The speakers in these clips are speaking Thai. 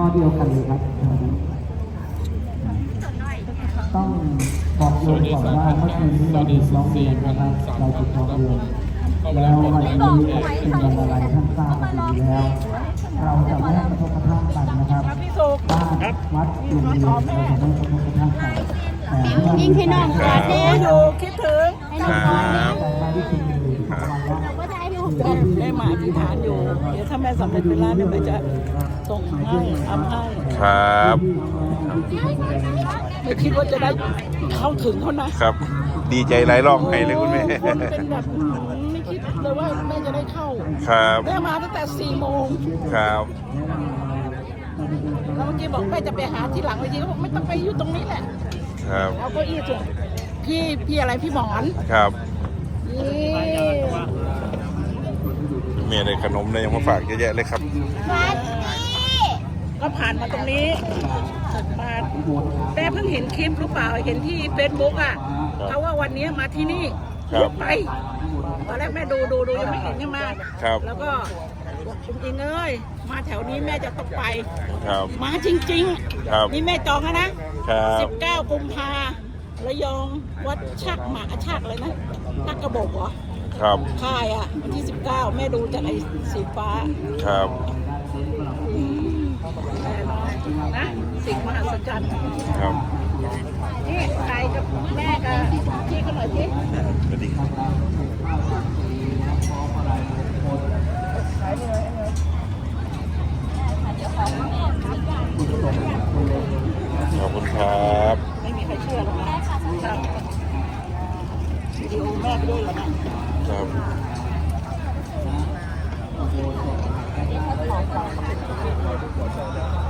ช่อเดียวกันเลยครับช่อนี้ต้องบอกโยมก่อนว่าเมื่อคืนนี้เราหยุดร้องเรียนนะครับเราหยุดร้องเรียนแล้ววันนี้เป็นวันอะไรท่านทราบมาดีแล้ว เราจะไม่ให้กระทบกระทั่งกันนะครับบ้านวัดโรงเรียนเราจะไม่กระทบกระทั่งกันแต่เมื่อยิ่งให้น้องกอดแน่อยู่คิดถึงให้น้องกอดแน่แต่มาที่คุณอยู่สองวันแล้วเราก็ได้ลูกแม่แม่มาอธิษฐานอยู่ เดี๋ยวถ้าแม่สำเร็จเวลาเนี่ยแม่จะ ส่งให้ทำให้ครับไม่คิดว่าจะได้เข้าถึงเขานะครับ ดีใจไร้ร่องให้เลยคุณแม่ คนเป็นแบบไม่คิดเลยว่าแม่จะได้เข้าครับ แม่มาตั้งแต่สี่โมงครับ แล้วเมื่อกี้บอกแม่จะไปหาที่หลังเวทีเขาบอกไม่ต้องไปอยู่ตรงนี้แหละครับ เอาเก็อี้ถึงพี่พี่อะไรพี่หมอนครับ นี่แม่ได้ขนมได้ยังมาฝากเยอะแยะเลยครับ วัดนี่ ก็ผ่านมาตรงนี้มาแม่เพิ่งเห็นคลิปหรือเปล่าเห็นที่เฟซบุ๊กอะครับเขาว่าวันนี้มาที่นี่ครับไปตอนแรกแม่ดูดูดูยังไม่เห็นยังมาครับ แล้วก็บอกคุณอิงเอ้ยมาแถวนี้แม่จะต้องไปครับมาจริงครับๆนี่แม่จองแล้วนะครับ19กุมภาระยองวัดชักหมาชักเลยนะชักกระบอกเหรอครับค่ายอะวันที่19แม่ดูจากไอ้สีฟ้าครับ นะสิ่งมหัศจรรย์ครับนี่ใครกับแม่กับพี่เขาหน่อยสิสวัสดีครับขอบคุณครับ ไม่มีใครเชื่อหรอกนะครับวิดีโอแม่ไปด้วยแล้วนะครับครับ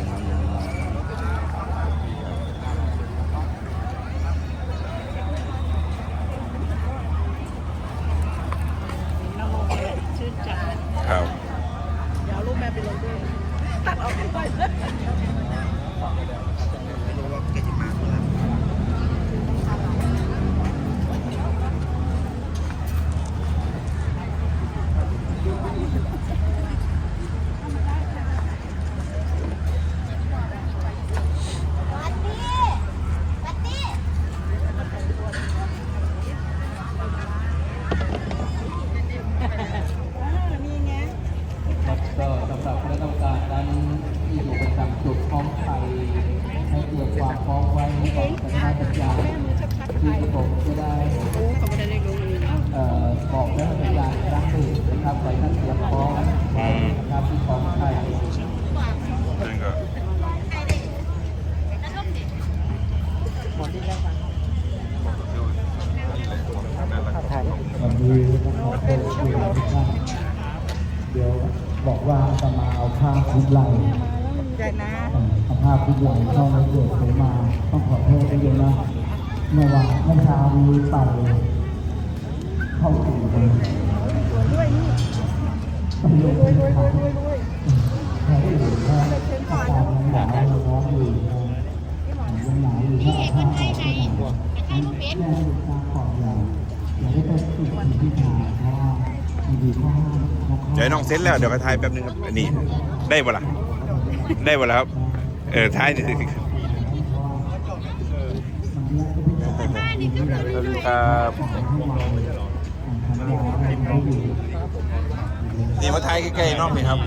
น้ำลงไปชื่นใจ ครับ เดี๋ยวเอารูปแม่ไปลงด้วยตัดออกไปเลย วัดนี่วัดนี่ นี่ไง ครับก็สำหรับคณะกรรมการนั้นที่อยู่ประจำจุดพร้อมไทยให้เกิดความพร้อมไว้ก่อนสัญญาสัญญาที่ผมจะได้ โอ้เขาไม่ได้เรียกรู้เลยนะ เอ่อบอกและสัญญาณครั้งหนึ่งนะครับไว้ท่านเตรียมพร้อมไว้นะครับที่พร้อมไทย นั่นก็ วันนี้นะครับเป็นคุยกับทุกท่านเดี๋ยวบอกว่าจะมาเอาผ้า คลุมไหล่ใจนะเอ่อเอาผ้าคลุมไหล่เข้าในเกิดผมมา ต้องขอโทษด้วยนะ เมื่อวานเมื่อเช้ามีเต่าเข้าสู่เลยด้วยนี่ต้องยกด้วยมือด้วยคด้รัวยบด้วยด้วยแค่ที่อยู่ว่าอาการยังหนาวยังร้อนอยู่ยังหนาวอยู่ถ้าเอาผ้าออกก็หนาวให้ลูกเป็ดแก้ให้ตาขอบใหญ่อย่าได้ไปติดอยู่ที่ขาเพราะว่ามีดีข้อห้ามนะครับ เดี๋ยวน้องเซ็ตแล้วเดี๋ยวก็ถ่ายแป๊บนึงครับอันนี้ได้บ่ล่ะได้บ่ล่ะครับ เออถ่ายนี่สวัสดีครับนี่มาถ่ายใกล้ๆน้องนี่ครับ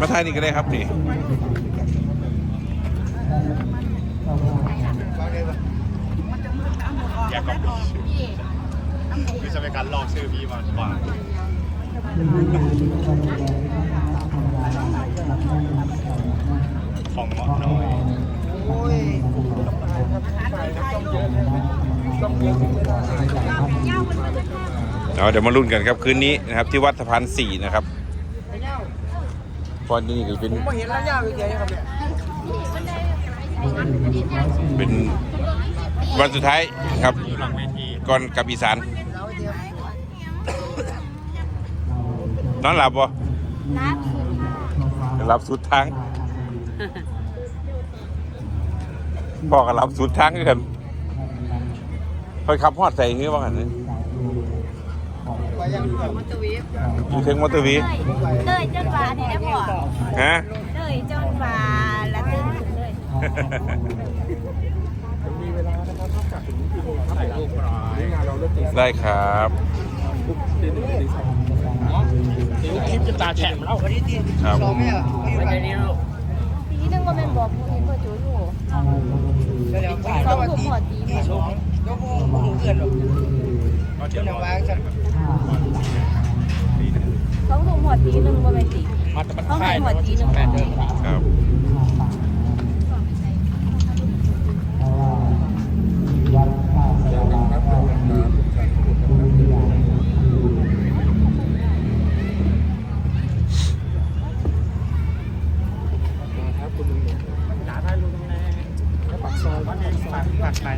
มาถ่ายนี่ก็ได้ครับนี่อยากกอบ คือจะเป็นการลองชื่อพี่มันกว่าของมอน้อยเอาเดี๋ยวมาลุ้นกันครับคืนนี้นะครับที่วัดสะพานสี่นะครับตอนนี้คือเป็นเป็นวันสุดท้ายครับก่อนกับอีสาน นอนหลับบ่รับหลับสุดทางบอกกับหลับสุดทางคือกันคอยขับฮอดใส่เงี้ยว่ากันนี่ไปอยู่ถึงมอเตอร์วีเต้ยจนว่านี่นะพ่อฮะเต้ยจนว่าละตื่นขึ้นเลยได้ครับ คลิปจะตาแฉะมาแล้วครับปีนึงว่าแม่นบอกผู้นี้เพื่อจูอยู่สองถุงหอดดีเนี่ยเขาถูกหัวตีหนึ่งบนเวทีมาแต่มันเขาค่าให้ยหัวตีหนึ่งแปดเดือนครับ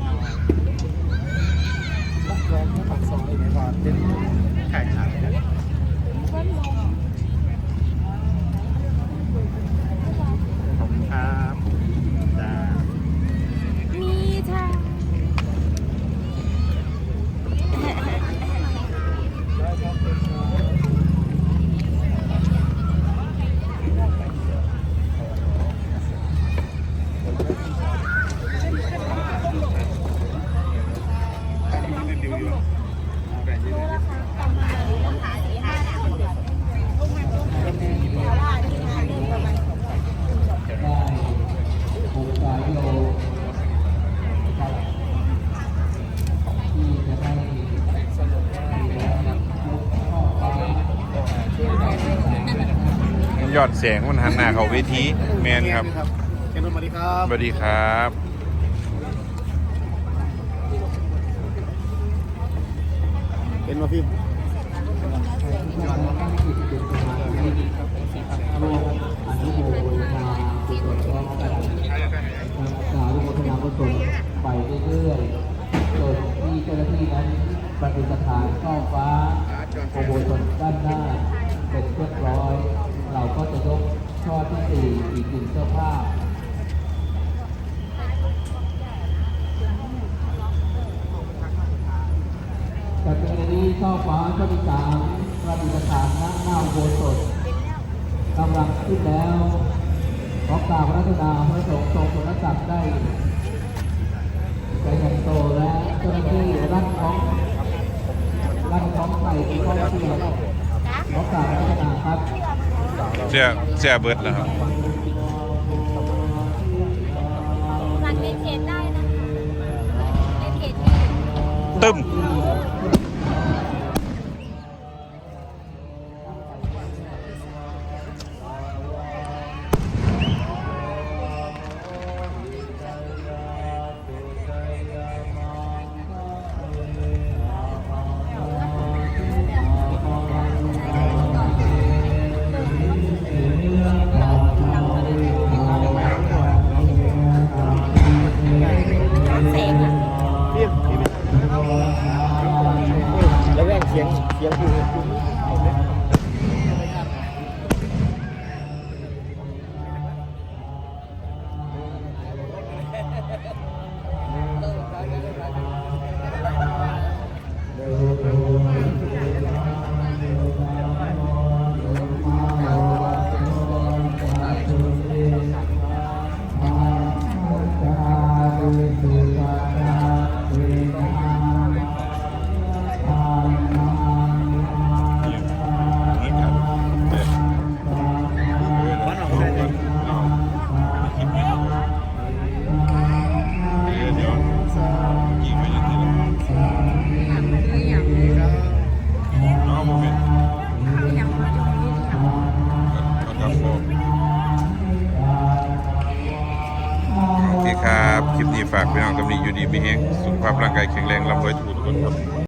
ปากไปหน่อยลองปากซอยไหนก่อนเป็นไก่ขายขอบคุณครับจ้า มีทาง ได้องค์การโยครับที่จะได้สรุปแล้วยกข้อความ มัน ยอดแสงมันหันหน้าเข้าเวทีแมนครับเคนนสวัสดีครับสวัสดีครับเป็นมาพี่ตั้งจิตเป็นสมาธิรวมอนุโมทนากุศลพร้อมกันสาธุโมทนากุศลไปเรื่อยๆจนที่เจ้าหน้าที่นั้นประดิษฐานช่อฟ้าโอโบสถด้านหน้าเสร็จเรียบร้อย เราก็จะยกช่อที่สี่อีกหนึ่ง เจ้าภาพจากกรณีช่อฟ้าช่อที่สามประดิษฐานณหน้าอุโบสถกำลังขึ้นแล้วขอกราบรัตนาพระสงฆ์ทรงคุณศักดิ์ได้ใจยังโตและเจ้าหน้าที่รัฐของรัฐของไทยที่ข้อเสียขอกราบรัตนาครับเสียเสียเบิดแล้วครับ ตึม มีแห้งสุขภาพร่างกายแข็งแรงร่ำรวยทุกคนครับ